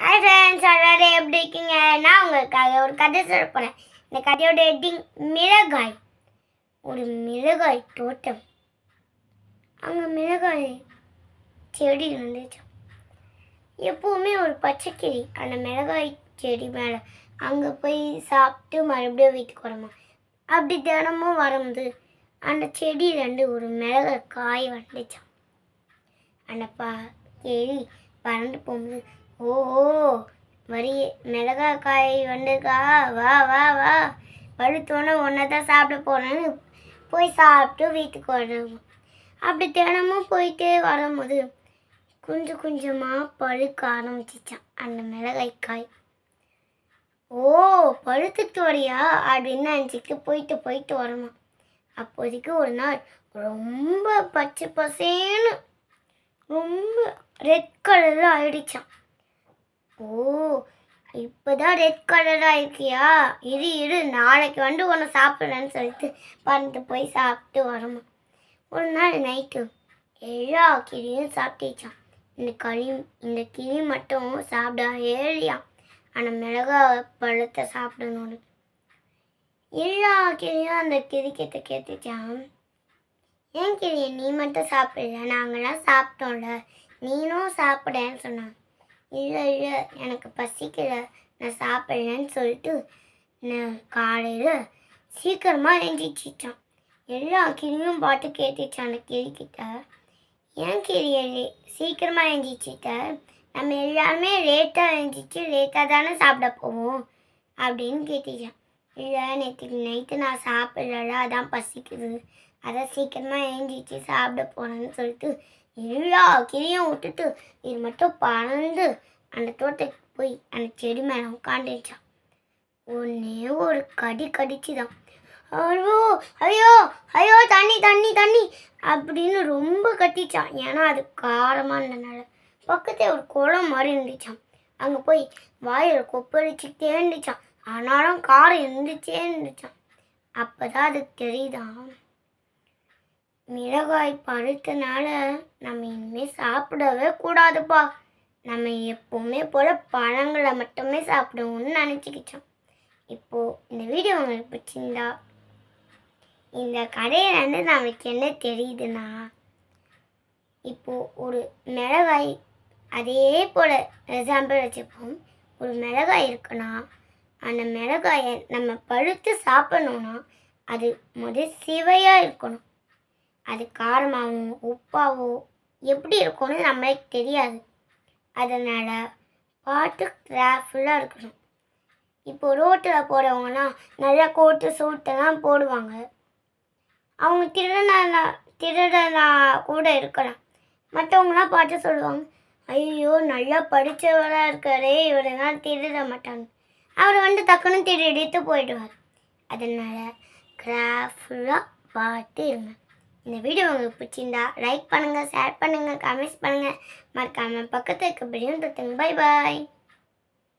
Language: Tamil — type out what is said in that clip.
ஹாய் ஃப்ரெண்ட்ஸ் எல்லாரும் எப்படி இருக்கீங்க? நான் உங்களுக்காக ஒரு கதை சொல்ல போகிறேன் இந்த கதையோட ஹெட்டிங் மிளகாய். ஒரு மிளகாய் தோட்டம். அங்கே மிளகாய் செடி இருந்துச்சு எப்பவுமே ஒரு பச்சைக்கிளி அந்த மிளகாய் செடி மேலே அங்கே போய் சாப்பிட்டு மறுபடியும் வீட்டுக்கு வரமா. அப்படி தினமும் வரும்போது அந்த செடி ரெண்டு ஒரு மிளகாய் காய் வந்துச்சான் அந்த பா கிளி பறந்து போகும்போது ஓஹோ வரி மிளகாய் காய் வந்திருக்கா வா வா வா. பழுத்தோன்னே ஒன்றை தான் சாப்பிட போகிறேன்னு போய் சாப்பிட்டு வீட்டுக்கு வரணும் அப்படி தினமும் போயிட்டே வரும்போது கொஞ்சம் கொஞ்சமாக பழுக்க ஆரம்பிச்சிச்சான் அந்த மிளகாய் காய் ஓ பழுத்துட்டு வரியா அப்படின்னு நினச்சிட்டு போயிட்டு போயிட்டு வரணும் அப்போதைக்கு ஒரு நாள் ரொம்ப பச்சை பசேன்னு ரொம்ப ரெட் கலரில் ஆயிடுச்சான் ஓ இப்போதான் ரெட் கலராக இருக்கியா? இரு இரு நாளைக்கு வந்து உன்னை சாப்பிட்றேன்னு சொல்லிட்டு பறந்து போய் சாப்பிட்டு வரமா ஒரு நாள் நைட்டு எல்லா கிளியும் சாப்பிட்டுச்சான் இந்த களி இந்த கிளி மட்டும் சாப்பிட ஏழியா? ஆனால் மிளகா பழத்தை சாப்பிடணும்னு எல்லா கிளியும் அந்த கிளிக்கிட்ட கேட்டுச்சான் ஏன் கிளியை நீ மட்டும் சாப்பிடல? நாங்களாம் சாப்பிட்டோம்ல. நீனும் சாப்பிடன்னு சொன்னான். இல்லை இல்லை எனக்கு பசிக்கல. நான் சாப்பிட்றேன்னு சொல்லிட்டு நான் காலையில் சீக்கிரமாக எழுந்திரிச்சிட்டான் எல்லா கிளியும் பாட்டு கேட்டுச்சான் அந்த கிளிக்கிட்ட. ஏன் கிளிய சீக்கிரமாக எழுந்திரிச்சிட்ட நம்ம எல்லாருமே லேட்டாக எழுந்திரிச்சு லேட்டாக தானே சாப்பிட போவோம் அப்படின்னு கேட்டுச்சான். இல்லை நேற்றுக்கு நைட்டு நான் சாப்பிட்றல அதான் பசிக்குது. அதான் சீக்கிரமாக எழுந்திரிச்சு சாப்பிட போனேன்னு சொல்லிட்டு எல்லா கிளியும் விட்டுட்டு இது மட்டும் பறந்து அந்த தோட்டத்துக்கு போய் அந்த செடி மேலே உட்காந்துச்சான் ஒன்னே ஒரு கடி கடிச்சுதான். ஐயோ ஐயோ ஐயோ தண்ணி தண்ணி தண்ணி அப்படின்னு ரொம்ப கத்திச்சான். ஏன்னா அது காரமாக இருந்தனால. பக்கத்தில் ஒரு குளம் மாதிரி இருந்துச்சான் அங்கே போய் வாயில் கொப்பளிச்சுக்கிட்டே இருந்துச்சான் ஆனாலும் காரம் இருந்துச்சே இருந்துச்சான் அப்போ தான் அது தெரியுதான் மிளகாய் பழுத்தனால நம்ம இனிமேல் சாப்பிடவே கூடாதுப்பா. நம்ம எப்போவுமே போல் பழங்களை மட்டுமே சாப்பிடுவோம்னு நினச்சிக்கிச்சோம். இப்போது இந்த வீடியோ உங்களுக்கு பிடிச்சிருந்தா இந்த கடையிலேருந்து நமக்கு என்ன தெரியுதுன்னா இப்போது ஒரு மிளகாய் அதே போல் எக்ஸாம்பிள் வச்சுப்போம். ஒரு மிளகாய் இருக்குன்னா அந்த மிளகாயை நம்ம பழுத்து சாப்பிடணுன்னா அது முதல் சிவையாக இருக்கணும். அது காரமாகவும் உப்பாவோ எப்படி இருக்கும்னு நம்மளுக்கு தெரியாது. அதனால் பாட்டு கிராஃபுல்லாக இருக்கணும். இப்போ ரோட்டில் போகிறவங்கன்னா நல்லா கோட்டு சூட்டெல்லாம் போடுவாங்க. அவங்க திருடனா திருடனா கூட இருக்கலாம். மற்றவங்களாம் பார்த்து சொல்லுவாங்க ஐயோ நல்லா படித்தவராக இருக்காரே இவரெல்லாம் திருட மாட்டாங்க. அவர் வந்து டக்குன்னு திருடிட்டு போயிடுவார். அதனால் கிராஃபுல்லாக பார்த்து இருங்க இந்த வீடியோ உங்களுக்கு பிடிச்சிருந்தா லைக் பண்ணுங்கள் ஷேர் பண்ணுங்கள் கமெண்ட்ஸ் பண்ணுங்கள் மறக்காமல் பக்கத்தில் இருக்க பெரிய பை பாய்